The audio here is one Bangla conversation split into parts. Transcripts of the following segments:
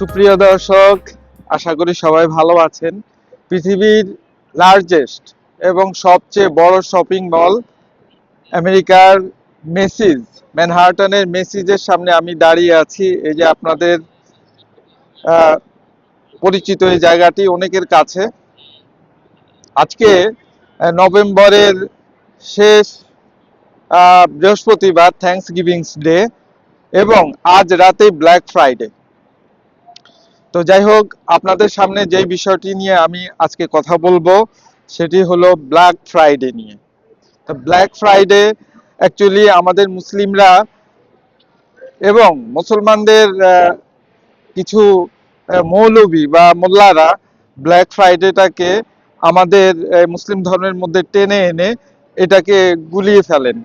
সুপ্রিয় দর্শক, আশা করি সবাই ভালো আছেন। পৃথিবীর লার্জেস্ট এবং সবচেয়ে বড় শপিং মল আমেরিকার মেসিজ ম্যানহার্টনের মেসিজের সামনে আমি দাঁড়িয়ে আছি। এই যে আপনাদের পরিচিত এই জায়গাটি অনেকের কাছে। আজকে নভেম্বরের শেষ বৃহস্পতিবার থ্যাংকস গিভিংস ডে এবং আজ রাতে ব্ল্যাক ফ্রাইডে তো যাই হোক, আপনাদের সামনে যেই বিষয়টি নিয়ে আমি আজকে কথা বলব, সেটি হলো ব্ল্যাক ফ্রাইডে নিয়ে। তো ব্ল্যাক ফ্রাইডে অ্যাকচুয়ালি আমাদের মুসলিমরা এবং মুসলমানদের কিছু মৌলবী বা মোল্লারা ব্ল্যাক ফ্রাইডেটাকে আমাদের মুসলিম ধর্মের মধ্যে টেনে এনে এটাকে গুলিয়ে ফেলেন।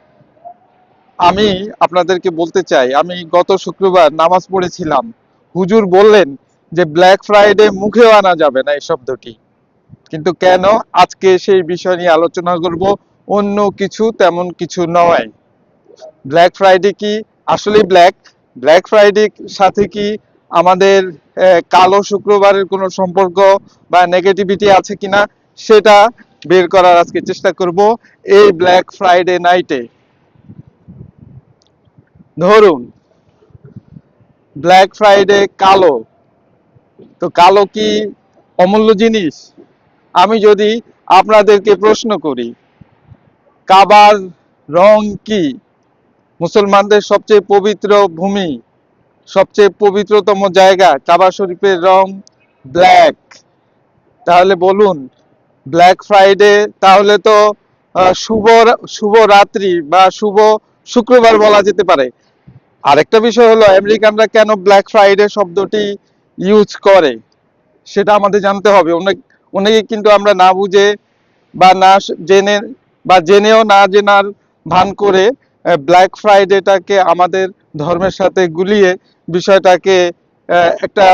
আমি আপনাদেরকে বলতে চাই, আমি গত শুক্রবার নামাজ পড়েছিলাম। হুজুর বললেন যে ব্ল্যাক ফ্রাইডে মুখেও আনা যাবে না এই শব্দটি কিন্তু কেন আজকে সেই বিষয় নিয়ে আলোচনা করব? অন্য কিছু তেমন কিছু নয়। ব্ল্যাক ফ্রাইডে কি আসলে ব্ল্যাক ব্ল্যাক ফ্রাইডে সাথে কি আমাদের কালো শুক্রবারের কোনো সম্পর্ক বা নেগেটিভিটি আছে কিনা সেটা বের করার আজকে চেষ্টা করব এই ব্ল্যাক ফ্রাইডে নাইটে ধরুন ব্ল্যাক ফ্রাইডে কালো। তো কালো কি অমূল্য জিনিস? আমি যদি আপনাদেরকে প্রশ্ন করি, কাবার রং কি? মুসলমানদের সবচেয়ে পবিত্র ভূমি, সবচেয়ে পবিত্রতম জায়গা কাবা শরীফের রং ব্ল্যাক। তাহলে বলুন, ব্ল্যাক ফ্রাইডে তাহলে তো শুভ শুভ রাত্রি বা শুভ শুক্রবার বলা যেতে পারে। আরেকটা বিষয় হলো, আমেরিকানরা কেন ব্ল্যাক ফ্রাইডে শব্দটি ইউজ করে, সেটা আমাদের জানতে হবে। অনেক, অনেকে কিন্তু আমরা না বুঝে বা না জেনে বা জেনেও না জেনার ভান করে ব্ল্যাক ফ্রাইডেটাকে আমাদের ধর্মের সাথে গুলিয়ে বিষয়টাকে একটা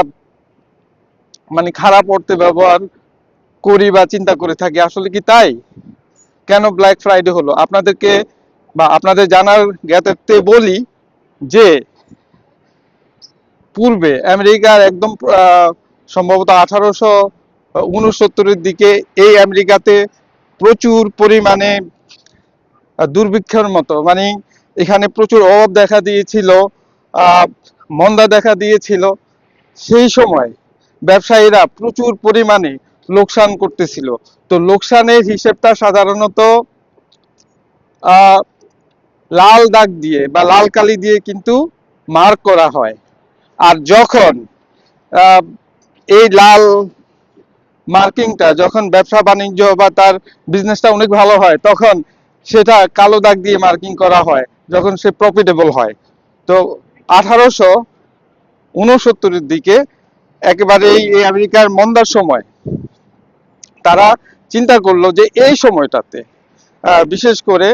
মানে খারাপ অর্থে ব্যবহার করি বা চিন্তা করে থাকি। আসলে কি তাই? কেন ব্ল্যাক ফ্রাইডে হলো? আপনাদেরকে বা আপনাদের জানার জ্ঞাতার্থে বলি যে পূর্বে আমেরিকার একদম সম্ভবত আঠারোশো উনসত্তরের দিকে এই আমেরিকাতে প্রচুর পরিমাণে দুর্ভিক্ষের মতো। মানে এখানে প্রচুর অভাব দেখা দিয়েছিল মন্দা দেখা দিয়েছিল। সেই সময় ব্যবসায়ীরা প্রচুর পরিমাণে লোকসান করতেছিল। তো লোকসানের হিসেবটা সাধারণত লাল দাগ দিয়ে বা লাল কালি দিয়ে কিন্তু মার্ক করা হয়। আর যখন এই লাল মার্কিংটা, যখন ব্যবসা বাণিজ্য বা তার বিজনেসটা অনেক ভালো হয়, তখন সেটা কালো দাগ দিয়ে মার্কিং করা হয়, যখন সে প্রফিটেবল হয়। তো আঠারোশো উনসত্তরের দিকে একেবারে এই আমেরিকার মন্দার সময়, তারা চিন্তা করল যে এই সময়টাতে বিশেষ করে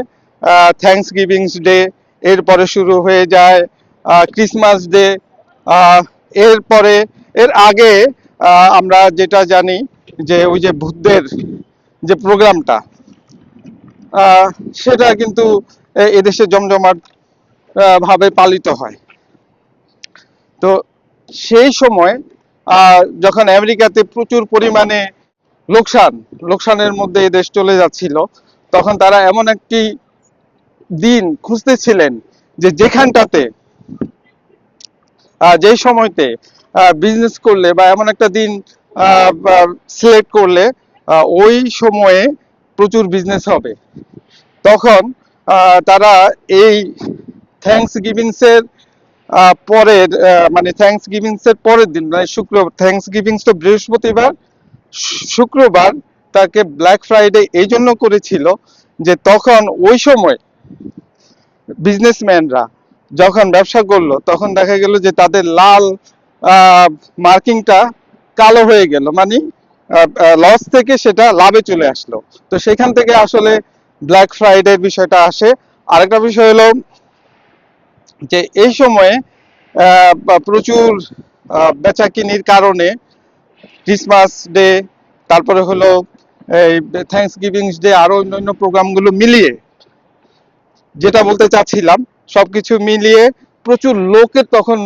থ্যাংকস গিভিংস ডে এরপরে শুরু হয়ে যায় ক্রিসমাস ডে এরপরে, এর আগে আমরা যেটা জানি যে ওই যে বুদ্ধের যে প্রোগ্রামটা সেটা কিন্তু এদেশে জমজমাট ভাবে পালিত হয়। তো সেই সময় যখন আমেরিকাতে প্রচুর পরিমাণে লোকসান, লোকসানের মধ্যে এদেশ চলে যাচ্ছিল, তখন তারা এমন একটি দিন খুঁজতেছিলেন যে যেখানটাতে যেই সময়তে বিজনেস করলে বা এমন একটা দিন সিলেক্ট করলে ওই সময়ে প্রচুর বিজনেস হবে। তখন তারা এই থ্যাংকস গিভিংসের পরের মানে থ্যাংকস গিভিংসের পরের দিন মানে শুক্র থ্যাংকস গিভিংস তো বৃহস্পতিবার, শুক্রবার তাকে ব্ল্যাক ফ্রাইডে এই জন্য করেছিল যে তখন ওই সময় বিজনেসম্যানরা যখন ব্যবসা করল, তখন দেখা গেল যে তাদের লাল মার্কিংটা কালো হয়ে গেল। মানে লস থেকে সেটা লাভে চলে আসলো। তো সেখান থেকে আসলে ব্ল্যাক ফ্রাইডে বিষয়টা আসে। আরেকটা বিষয় হলো যে এই সময়ে প্রচুর বেচাকিনির কারণে ক্রিসমাস ডে তারপরে হলো এই থ্যাংকস গিভিংস ডে আরও অন্যান্য প্রোগ্রামগুলো মিলিয়ে যেটা বলতে চাচ্ছিলাম সবকিছু মিলিয়ে প্রচুর লোকের তখন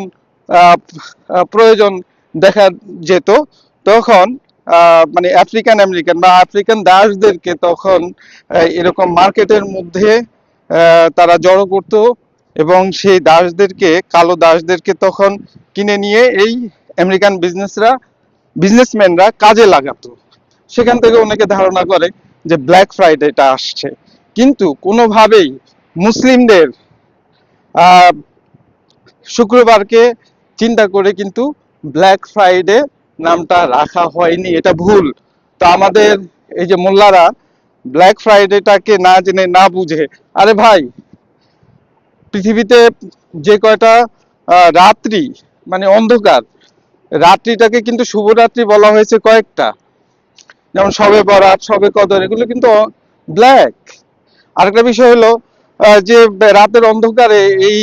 প্রয়োজন দেখা যেত। তখন মানে আফ্রিকান আমেরিকান বা আফ্রিকান দাসদেরকে তখন এরকম মার্কেটের মধ্যে তারা জড়ো করতো এবং সেই দাসদেরকে, কালো দাসদেরকে তখন কিনে নিয়ে এই আমেরিকান বিজনেসরা বিজনেসম্যানরা কাজে লাগাতো। সেখান থেকে অনেকে ধারণা করে যে ব্ল্যাক ফ্রাইডেটা আসছে। কিন্তু কোনোভাবেই মুসলিমদের শুক্রবারকে চিন্তা করে কিন্তু ব্ল্যাক ফ্রাইডে নামটা রাখা হয়নি, এটা ভুল। তো আমাদের এই যে মোল্লারা ব্ল্যাক ফ্রাইডেটাকে না জেনে, না বুঝে, আরে ভাই, পৃথিবীতে যে কয়টা রাত্রি মানে অন্ধকার, রাত্রিটাকে কিন্তু শুভরাত্রি বলা হয়েছে কয়েকটা। যেমন সবে বরাত, সবে কদর, এগুলো কিন্তু ব্ল্যাক আরেকটা বিষয় হলো যে রাতের অন্ধকারে এই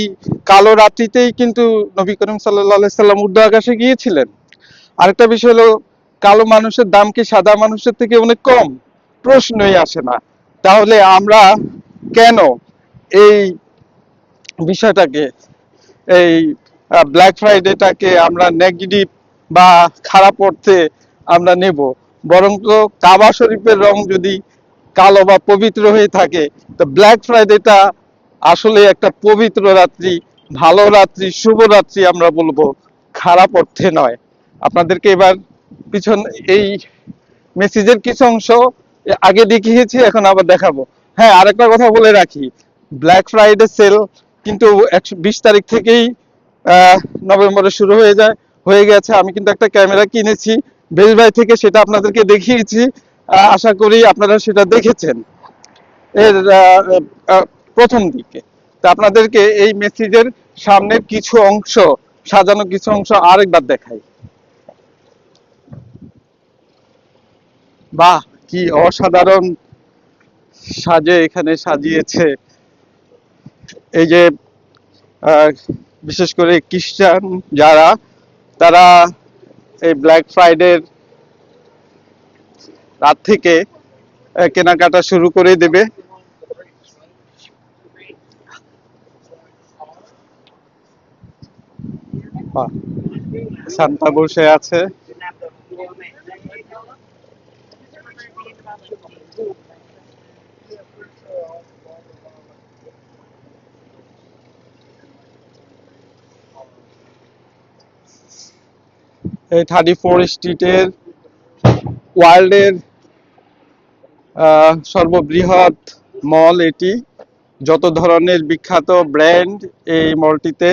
কালো রাত্রিতেই কিন্তু নবী করিম সাল্লাহ সাল্লাম উর্দু আকাশে গিয়েছিলেন। আরেকটা বিষয় হলো, কালো মানুষের দাম কি সাদা মানুষের থেকে অনেক কম? প্রশ্নই আসে না। তাহলে আমরা কেন এই বিষয়টাকে, এই ব্ল্যাক ফ্রাইডেটাকে আমরা নেগেটিভ বা খারাপ অর্থে আমরা নেব? বরং কাবা শরীফের রং যদি কালো বা পবিত্র হয়ে থাকে। তো ব্ল্যাক ফ্রাইডেটা আসলে একটা পবিত্র রাত্রি, ভালো রাত্রি, শুভ রাত্রি আমরা বলব। খারাপ অর্থে নয়। আপনাদেরকে এবার পিছন এই মেসেজের কিছু অংশ আগে দেখিয়েছি, এখন আবার দেখাবো। হ্যাঁ আরেকটা কথা বলে রাখি। ব্ল্যাক ফ্রাইডে সেল কিন্তু একশো বিশ তারিখ থেকেই নভেম্বরে শুরু হয়ে যায়, হয়ে গেছে। আমি কিন্তু একটা ক্যামেরা কিনেছি বেশ ভাই থেকে সেটা আপনাদেরকে দেখিয়েছি। আশা করি আপনারা সেটা দেখেছেন। এর প্রথম দিকে। তা আপনাদেরকে এই মেসেজের সামনের কিছু অংশ, সাজানো কিছু অংশ আরেকবার দেখাই। বাহ, কি অসাধারণ সাজে এখানে সাজিয়েছে। এই যে বিশেষ করে খ্রিস্টান যারা, তারা এই ব্ল্যাক ফ্রাইডের রাত থেকে কেনাকাটা শুরু করে দেবে। শান্তা বসে আছে। এই থার্টি ফোর স্ট্রিটের ওয়ার্ল্ডের সর্ববৃহৎ মল এটি। যত ধরনের বিখ্যাত ব্র্যান্ড এই মলটিতে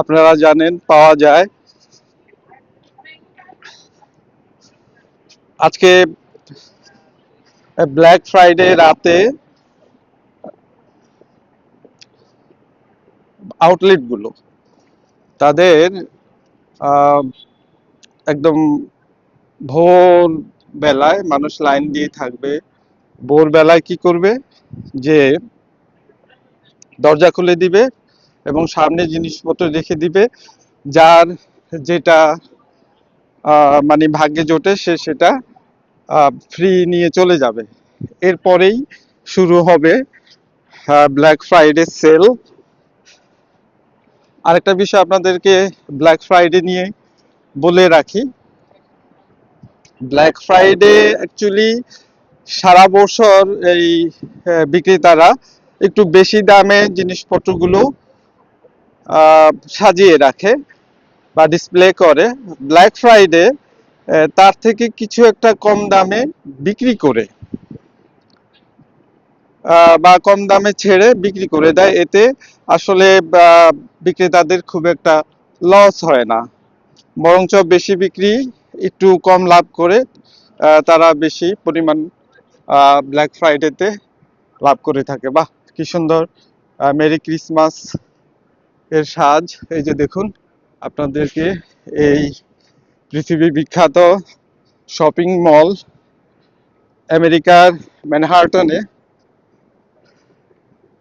আপনারা জানেন, পাওয়া যায়। আজকে ব্ল্যাক ফ্রাইডে রাতে আউটলেটগুলো তাদের একদম ভোর বেলায় মানুষ লাইন দিয়ে থাকবে। ভোর বেলায় কি করবে? যে দরজা খুলে দিবে এবং সামনে জিনিসপত্র রেখে দিবে। যার যেটা মানে ভাগ্যে জোটে, সে সেটা ফ্রি নিয়ে চলে যাবে। এরপরেই শুরু হবে ব্ল্যাক ফ্রাইডে সেল আরেকটা বিষয় আপনাদেরকে ব্ল্যাক ফ্রাইডে নিয়ে বলে রাখি। ব্ল্যাক ফ্রাইডে অ্যাকচুয়ালি সারা বছর এই বিক্রেতারা একটু বেশি দামে জিনিসপত্রগুলো সাজিয়ে রাখে বা ডিসপ্লে করে। ব্ল্যাক ফ্রাইডে তার থেকে কিছু একটা কম দামে বিক্রি করে। বা কম দামে ছেড়ে বিক্রি করে দেয়। এতে আসলে বিক্রেতাদের খুব একটা লস হয় না। বরঞ্চ বেশি বিক্রি একটু কম লাভ করে তারা বেশি পরিমাণ ব্ল্যাক ফ্রাইডেতে লাভ করে থাকে। বাহ, কি সুন্দর। মেরি ক্রিসমাস এর সাজ। এই যে দেখুন, আপনাদেরকে এই পৃথিবী বিখ্যাত শপিং মল আমেরিকার ম্যানহার্টনে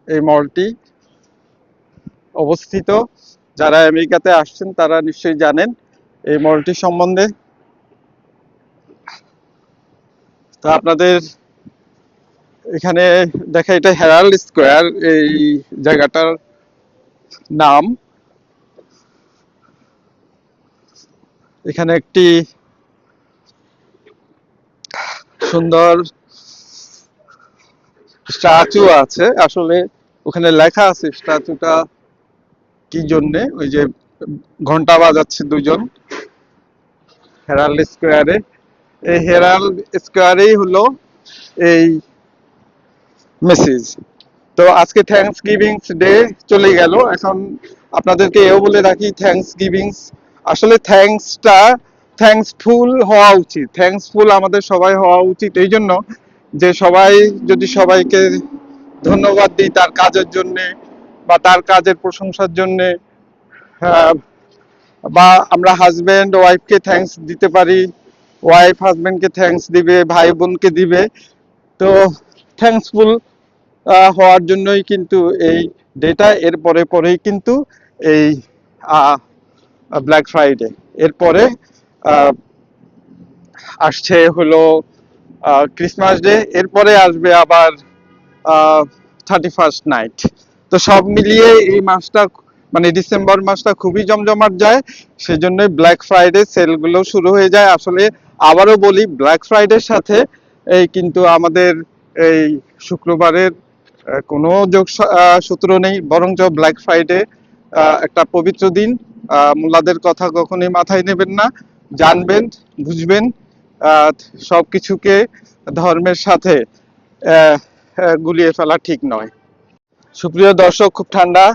এই মলটি অবস্থিত। যারা আমেরিকাতে আসছেন, তারা নিশ্চয়ই জানেন, এই মলটি সম্বন্ধে তো আপনাদের এখানে দেখা, এটা হেরাল্ড স্কোয়ার, এই জায়গাটার নাম। এখানে একটি সুন্দর স্ট্যাচু আছে। আসলে ওখানে লেখা আছে স্ট্যাচুটা কি জন্যে? ওই যে ঘণ্টা বাজাচ্ছে দুজন। হেরাল্ড স্কোয়ারে। এই হেরাল্ড স্কোয়ারেই হলো এই মেসেজ। তো আজকে থ্যাংকস গিভিংস ডে চলে গেল। এখন আপনাদেরকে এও বলে রাখি থ্যাংকস গিভিংস আসলে থ্যাঙ্কসটা থ্যাঙ্কসফুল হওয়া উচিত। থ্যাঙ্কসফুল আমাদের সবাই হওয়া উচিত। এই জন্য যে সবাই যদি সবাইকে ধন্যবাদ দিই তার কাজের জন্যে বা তার কাজের প্রশংসার জন্যে আহ, বা আমরা হাজবেন্ড ওয়াইফকে থ্যাঙ্কস দিতে পারি। ওয়াইফ হাজবেন্ডকে থ্যাঙ্কস দিবে, ভাই বোনকে দিবে। তো থ্যাঙ্কসফুল হওয়ার জন্যই কিন্তু এই ডেটা এর পরে পরেই কিন্তু এই ব্ল্যাক ফ্রাইডে এরপরে আসছে হলো ক্রিসমাস ডে এরপরে আসবে আবার থার্টি ফার্স্ট নাইট তো সব মিলিয়ে এই মাসটা মানে ডিসেম্বর মাসটা খুবই জমজমাট যায়, সেজন্যই ব্ল্যাক ফ্রাইডে সেলগুলো শুরু হয়ে যায়। আসলে আবারও বলি ব্ল্যাক ফ্রাইডের সাথে এই কিন্তু আমাদের এই শুক্রবারের কোনো যোগ সূত্র নেই, বরঞ্চ ব্ল্যাক ফ্রাইডে একটা পবিত্র দিন। মোল্লাদের কথা কখনোই মাথায় নেবেন না। জানবেন, বুঝবেন সব কিছুকে ধর্মের সাথে গুলিয়ে ফেলা ঠিক নয়। সুপ্রিয় দর্শক, খুব ঠান্ডা।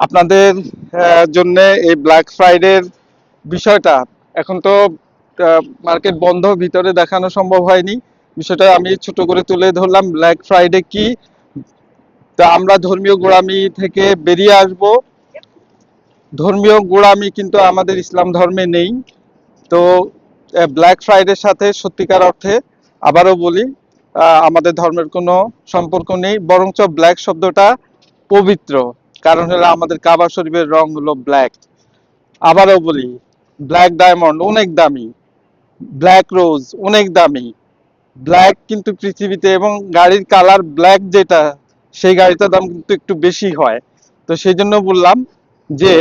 আপনাদের জন্য এই ব্ল্যাক ফ্রাইডের বিষয়টা এখন তো মার্কেট বন্ধ, ভিতরে দেখানো সম্ভব হয়নি। বিষয়টা আমি ছোট করে তুলে ধরলাম ব্ল্যাক ফ্রাইডে কি? তো আমরা ধর্মীয় গোড়ামি থেকে বেরিয়ে আসব। ধর্মীয় গোড়ামি কিন্তু আমাদের ইসলাম ধর্মে নেই। তো ব্ল্যাক ফ্রাইডের সাথে সত্যিকার অর্থে আবারও বলি আমাদের ধর্মের কোনো সম্পর্ক নেই, বরঞ্চ ব্ল্যাক শব্দটা পবিত্র। কারণ হলো আমাদের কাবা শরীফের রং হলো ব্ল্যাক আবারও বলি ব্ল্যাক ডায়মন্ড অনেক দামি। ব্ল্যাক রোজ অনেক দামি। ব্ল্যাক কিন্তু পৃথিবীতে এবং গাড়ির কালার ব্ল্যাক যেটা, সেই গাড়িটার দাম কিন্তু একটু বেশি হয়। তো সেই জন্য বললাম যে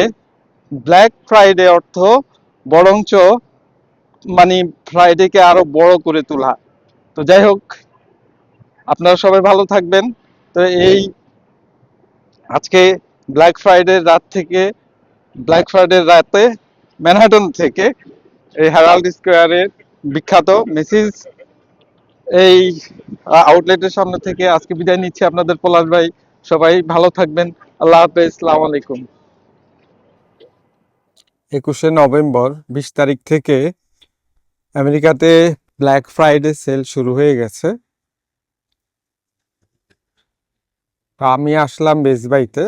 ব্ল্যাক ফ্রাইডে অর্থ বরঞ্চ মানে ফ্রাইডেকে আরও বড় করে তোলা। তো যাই হোক, আপনারা সবাই ভালো থাকবেন। তো এই আজকে ব্ল্যাক ফ্রাইডের রাত থেকে ব্ল্যাক ফ্রাইডের রাতে ম্যানহাটন থেকে এই হ্যারাল্ড স্কোয়ারের বিখ্যাত মেসিস এই আউটলেটের সামনে থেকে আজকে বিদায় নিচ্ছি আপনাদের, পলাশ ভাই, সবাই ভালো থাকবেন, আল্লাহ হাফেজ, সালাম আলাইকুম। একুশে নভেম্বর, বিশ তারিখ থেকে আমেরিকাতে ব্ল্যাক ফ্রাইডে সেল শুরু হয়ে গেছে। আমি আসলাম বেসবাইতে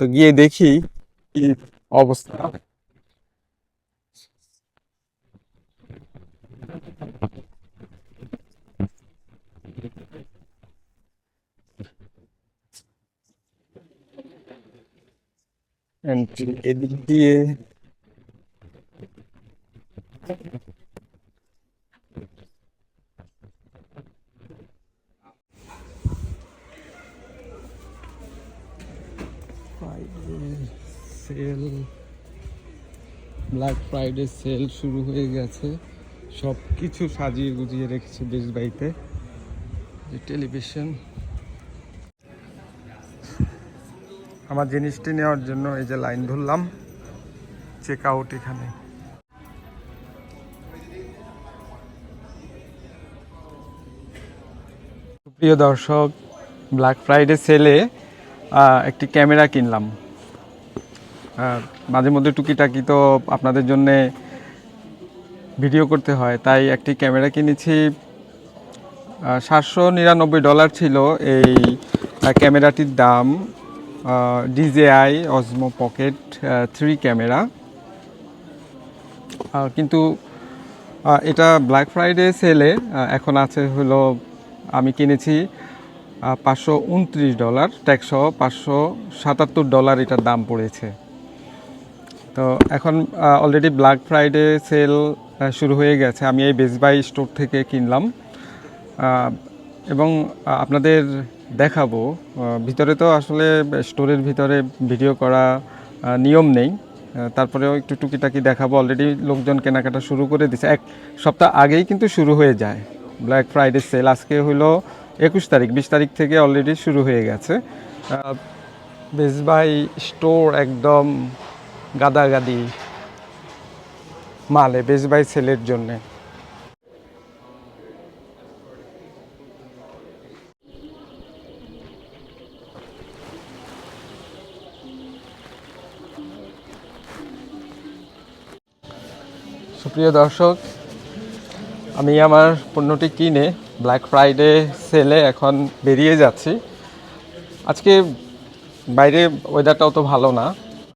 তো গিয়ে দেখি কি অবস্থা। এদিক দিয়ে সেল ব্ল্যাক ফ্রাইডে সেল শুরু হয়ে গেছে। সব কিছু সাজিয়ে গুজিয়ে রেখেছে বেশ বাড়িতে। যে টেলিভিশন। আমার জিনিসটি নেওয়ার জন্য এই যে লাইন ধরলাম। চেক আউট এখানে। প্রিয় দর্শক ব্ল্যাক ফ্রাইডে সেলে একটি ক্যামেরা কিনলাম। মাঝে মধ্যে টুকিটাকি তো আপনাদের জন্যে ভিডিও করতে হয়। তাই একটি ক্যামেরা কিনেছি। সাতশো নিরানব্বই ডলার ছিল এই ক্যামেরাটির দাম। DJI, Osmo pocket three camera. কিন্তু এটা ব্ল্যাক ফ্রাইডে সেলে এখন আছে হলো, আমি কিনেছি পাঁচশো উনত্রিশ ডলার। ট্যাক্সসহ পাঁচশো সাতাত্তর ডলার এটার দাম পড়েছে। তো এখন অলরেডি ব্ল্যাক ফ্রাইডে সেল শুরু হয়ে গেছে। আমি এই বেস্ট বাই স্টোর থেকে কিনলাম। এবং আপনাদের দেখাবো। ভিতরে তো আসলে স্টোরের ভিতরে ভিডিও করা নিয়ম নেই। তারপরেও একটু টুকিটাকি দেখাবো। অলরেডি লোকজন কেনাকাটা শুরু করে দিছে। এক সপ্তাহ আগেই কিন্তু শুরু হয়ে যায়। ব্ল্যাক ফ্রাইডে সেল আজকে হলো একুশ তারিখ। বিশ তারিখ থেকে অলরেডি শুরু হয়ে গেছে। বেস বাই স্টোর একদম গাদাগাদি। মালে বেশ বাই সেলের জন্যে। সুপ্রিয় দর্শক, আমি আমার পণ্যটি কিনে ব্ল্যাক ফ্রাইডে সেলে এখন বেরিয়ে যাচ্ছি। আজকে বাইরে ওয়েদারটাও তো ভালো না।